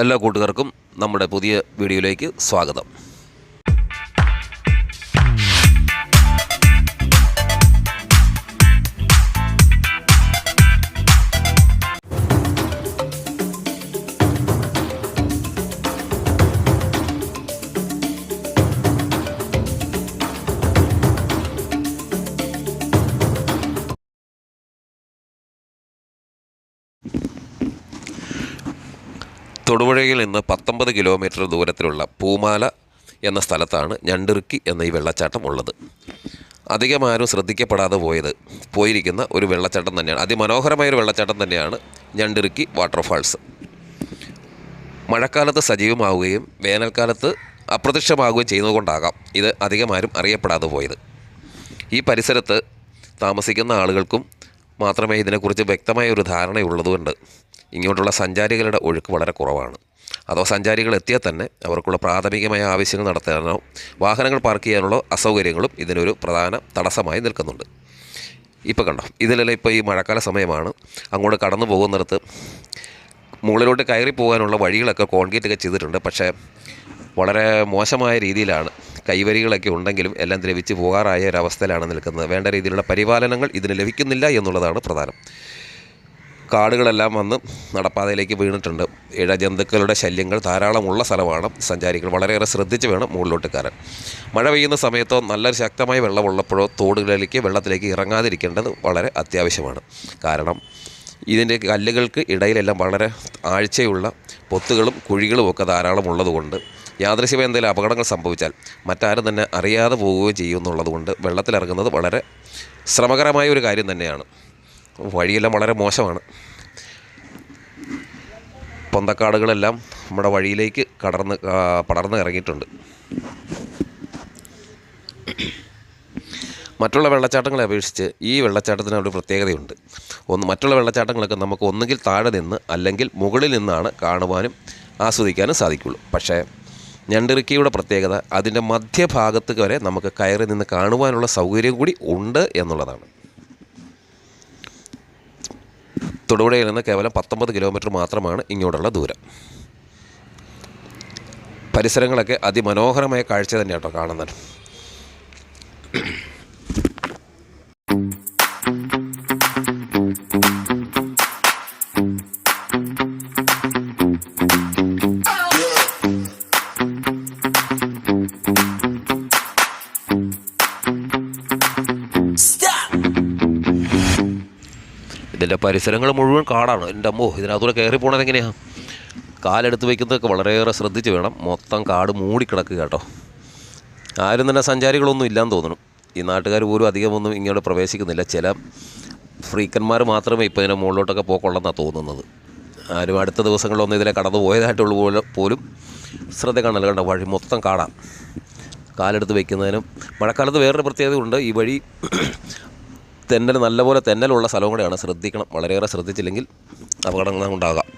എല്ലാ കൂട്ടുകാർക്കും നമ്മുടെ പുതിയ വീഡിയോയിലേക്ക് സ്വാഗതം. തൊടുപുഴയിൽ നിന്ന് പത്തൊമ്പത് കിലോമീറ്റർ ദൂരത്തിലുള്ള പൂമാല എന്ന സ്ഥലത്താണ് ഞണ്ടിറുക്കി എന്ന ഈ വെള്ളച്ചാട്ടം ഉള്ളത്. അധികമാരും ശ്രദ്ധിക്കപ്പെടാതെ പോയത് പോയിരിക്കുന്ന ഒരു വെള്ളച്ചാട്ടം തന്നെയാണ്. അതിമനോഹരമായ ഒരു വെള്ളച്ചാട്ടം തന്നെയാണ് ഞണ്ടിറുക്കി വാട്ടർഫാൾസ്. മഴക്കാലത്ത് സജീവമാവുകയും വേനൽക്കാലത്ത് അപ്രത്യക്ഷമാവുകയും ചെയ്യുന്നതുകൊണ്ടാകാം ഇത് അധികമാരും അറിയപ്പെടാതെ പോയത്. ഈ പരിസരത്ത് താമസിക്കുന്ന ആളുകൾക്കും മാത്രമേ ഇതിനെക്കുറിച്ച് വ്യക്തമായ ഒരു ധാരണയുള്ളതുകൊണ്ട് ഇങ്ങോട്ടുള്ള സഞ്ചാരികളുടെ ഒഴുക്ക് വളരെ കുറവാണ്. അതോ സഞ്ചാരികൾ എത്തിയാൽ തന്നെ അവർക്കുള്ള പ്രാഥമികമായ ആവശ്യങ്ങൾ നടത്താനോ വാഹനങ്ങൾ പാർക്ക് ചെയ്യാനുള്ള അസൗകര്യങ്ങളും ഇതിനൊരു പ്രധാന തടസ്സമായി നിൽക്കുന്നുണ്ട്. ഇപ്പോൾ കണ്ടോ ഇതിലെല്ലാം ഇപ്പോൾ ഈ മഴക്കാല സമയമാണ്. അങ്ങോട്ട് കടന്നു പോകുന്നിടത്ത് മുകളിലോട്ട് കയറി പോകാനുള്ള വഴികളൊക്കെ കോൺക്രീറ്റ് ഒക്കെ ചെയ്തിട്ടുണ്ട്. പക്ഷേ വളരെ മോശമായ രീതിയിലാണ് കൈവരികളൊക്കെ ഉണ്ടെങ്കിലും എല്ലാം ദ്രവിച്ച് പോകാറായ ഒരവസ്ഥയിലാണ് നിൽക്കുന്നത്. വേണ്ട രീതിയിലുള്ള പരിപാലനങ്ങൾ ഇതിന് ലഭിക്കുന്നില്ല എന്നുള്ളതാണ് പ്രധാനം. കാടുകളെല്ലാം വന്ന് നടപ്പാതയിലേക്ക് വീണിട്ടുണ്ട്. ഇഴ ജന്തുക്കളുടെ ശല്യങ്ങൾ ധാരാളമുള്ള സ്ഥലമാണ്. സഞ്ചാരികൾ വളരെയേറെ ശ്രദ്ധിച്ച് വേണം മുകളിലോട്ട് കയറാൻ മഴ പെയ്യുന്ന സമയത്തോ നല്ലൊരു ശക്തമായ വെള്ളമുള്ളപ്പോഴോ തോടുകളിലേക്ക് വെള്ളത്തിലേക്ക് ഇറങ്ങാതിരിക്കേണ്ടത് വളരെ അത്യാവശ്യമാണ്. കാരണം ഇതിന്റെ കല്ലുകൾക്ക് ഇടയിലെല്ലാം വളരെ ആഴ്ചയുള്ള പൊത്തുകളും കുഴികളും ഒക്കെ ധാരാളം ഉള്ളതുകൊണ്ട് യാദൃശ്യമായ എന്തെങ്കിലും അപകടങ്ങൾ സംഭവിച്ചാൽ മറ്റാരും തന്നെ അറിയാതെ പോവുകയോ ചെയ്യുമെന്നുള്ളതുകൊണ്ട് വെള്ളത്തിലിറങ്ങുന്നത് വളരെ ശ്രമകരമായ ഒരു കാര്യം തന്നെയാണ്. വഴിയെല്ലാം വളരെ മോശമാണ്. പൊന്തക്കാടുകളെല്ലാം നമ്മുടെ വഴിയിലേക്ക് കടർന്ന് പടർന്ന് ഇറങ്ങിയിട്ടുണ്ട്. മറ്റുള്ള വെള്ളച്ചാട്ടങ്ങളെ അപേക്ഷിച്ച് ഈ വെള്ളച്ചാട്ടത്തിന് ഒരു പ്രത്യേകതയുണ്ട്. ഒന്ന് മറ്റുള്ള വെള്ളച്ചാട്ടങ്ങളൊക്കെ നമുക്ക് ഒന്നുകിൽ താഴെ നിന്ന് അല്ലെങ്കിൽ മുകളിൽ നിന്നാണ് കാണുവാനും ആസ്വദിക്കാനും സാധിക്കുള്ളൂ. പക്ഷേ ഞണ്ടിറുക്കിയുടെ പ്രത്യേകത അതിന്റെ മധ്യഭാഗത്ത് വരെ നമുക്ക് കയറി നിന്ന് കാണുവാനുള്ള സൗകര്യം കൂടി ഉണ്ട് എന്നുള്ളതാണ്. തൊടുപുഴയിൽ നിന്ന് കേവലം പത്തൊമ്പത് കിലോമീറ്റർ മാത്രമാണ് ഇങ്ങോട്ടുള്ള ദൂരം. പരിസരങ്ങളൊക്കെ അതിമനോഹരമായ കാഴ്ച തന്നെയാണ് കേട്ടോ കാണുന്നത്. ഇതിന്റെ പരിസരങ്ങൾ മുഴുവൻ കാടാണ്. എന്റെ അമ്മോ ഇതിനകത്തൂടെ കയറി പോകണത് എങ്ങനെയാണ് കാലെടുത്ത് വയ്ക്കുന്നതൊക്കെ വളരെയേറെ ശ്രദ്ധിച്ച് വേണം. മൊത്തം കാട് മൂടിക്കിടക്കുക കേട്ടോ ആരും തന്നെ സഞ്ചാരികളൊന്നും ഇല്ലാന്ന് തോന്നുന്നു. ഈ നാട്ടുകാർ പോലും അധികമൊന്നും ഇങ്ങോട്ട് പ്രവേശിക്കുന്നില്ല. ചില ഫ്രീക്കന്മാർ മാത്രമേ ഇപ്പോൾ ഇതിന്റെ മുകളിലോട്ടൊക്കെ പോക്കുള്ളതെന്നാണ് തോന്നുന്നത്. ആരും അടുത്ത ദിവസങ്ങളിലൊന്നും ഇതിലെ കടന്നു പോയതായിട്ടുള്ള പോലെ പോലും ശ്രദ്ധ കാണല്ലോ കണ്ടോ വഴി മൊത്തം കാടാണ് കാലെടുത്ത് വയ്ക്കുന്നതിനും മഴക്കാലത്ത് വേറൊരു പ്രത്യേകതയുണ്ട്. ഈ വഴി തെന്നൽ നല്ലപോലെ തെന്നലുള്ള സ്ഥലവും കൂടെയാണ് ശ്രദ്ധിക്കണം. വളരെയേറെ ശ്രദ്ധിച്ചില്ലെങ്കിൽ അപകടങ്ങൾ ഉണ്ടാകാം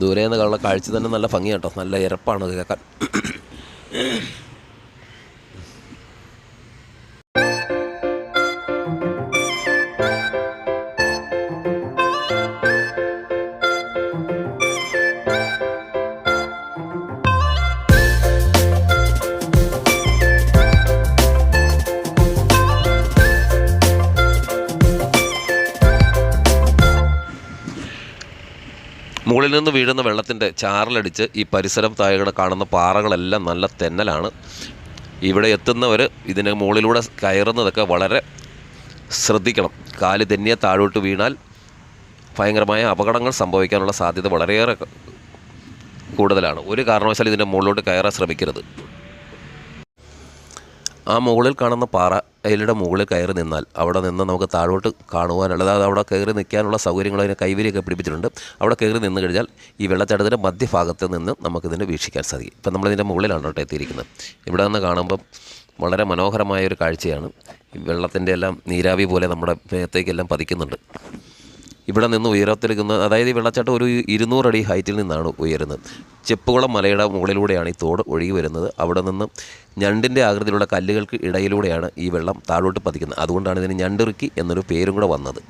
ദൂരെ നിന്ന് കാണുന്ന കാഴ്ച തന്നെ നല്ല ഭംഗിയാട്ടോ. നല്ല ഇരപ്പാണ് കേൾക്കാൻ. മുകളിൽ നിന്ന് വീഴുന്ന വെള്ളത്തിന്റെ ചാറിലടിച്ച് ഈ പരിസരം താഴെ കാണുന്ന പാറകളെല്ലാം നല്ല തെന്നലാണ്. ഇവിടെ എത്തുന്നവർ ഇതിന് മുകളിലൂടെ കയറുന്നതൊക്കെ വളരെ ശ്രദ്ധിക്കണം. കാൽ തെന്നിയ താഴോട്ട് വീണാൽ ഭയങ്കരമായ അപകടങ്ങൾ സംഭവിക്കാനുള്ള സാധ്യത വളരെയേറെ കൂടുതലാണ്. ഒരു കാരണവശാലും ഇതിന്റെ മുകളിലോട്ട് കയറാൻ ശ്രമിക്കരുത്. ആ മുകളിൽ കാണുന്ന പാറ അതിലൂടെ മുകളിൽ കയറി നിന്നാൽ അവിടെ നിന്ന് നമുക്ക് താഴോട്ട് കാണുവാനുള്ള അതായത് അവിടെ കയറി നിൽക്കാനുള്ള സൗകര്യങ്ങൾ അതിനെ കൈവരിയൊക്കെ പിടിപ്പിച്ചിട്ടുണ്ട്. അവിടെ കയറി നിന്ന് കഴിഞ്ഞാൽ ഈ വെള്ളച്ചാട്ടത്തിന്റെ മധ്യഭാഗത്ത് നിന്ന് നമുക്കിതിനെ വീക്ഷിക്കാൻ സാധിക്കും. ഇപ്പം നമ്മളിതിന്റെ മുകളിലാണ് കേട്ടോ എത്തിയിരിക്കുന്നത്. ഇവിടെ നിന്ന് കാണുമ്പം വളരെ മനോഹരമായ ഒരു കാഴ്ചയാണ്. വെള്ളത്തിന്റെ എല്ലാം നീരാവി പോലെ നമ്മുടെ മേത്തേക്കെല്ലാം പതിക്കുന്നുണ്ട്. ഇവിടെ നിന്ന് ഉയരത്തിലിരിക്കുന്ന അതായത് ഈ വെള്ളച്ചാട്ടം ഒരു ഇരുന്നൂറടി ഹൈറ്റിൽ നിന്നാണ് ഉയരുന്നത്. ചെപ്പുകുളം മലയുടെ മുകളിലൂടെയാണ് ഈ തോട് ഒഴുകി വരുന്നത്. അവിടെ നിന്ന് ഞണ്ടിന്റെ ആകൃതിയിലുള്ള കല്ലുകൾക്ക് ഇടയിലൂടെയാണ് ഈ വെള്ളം താഴോട്ട് പതിക്കുന്നത്. അതുകൊണ്ടാണ് ഇതിന് ഞണ്ടിറുക്കി എന്നൊരു പേരും കൂടെ വന്നത്.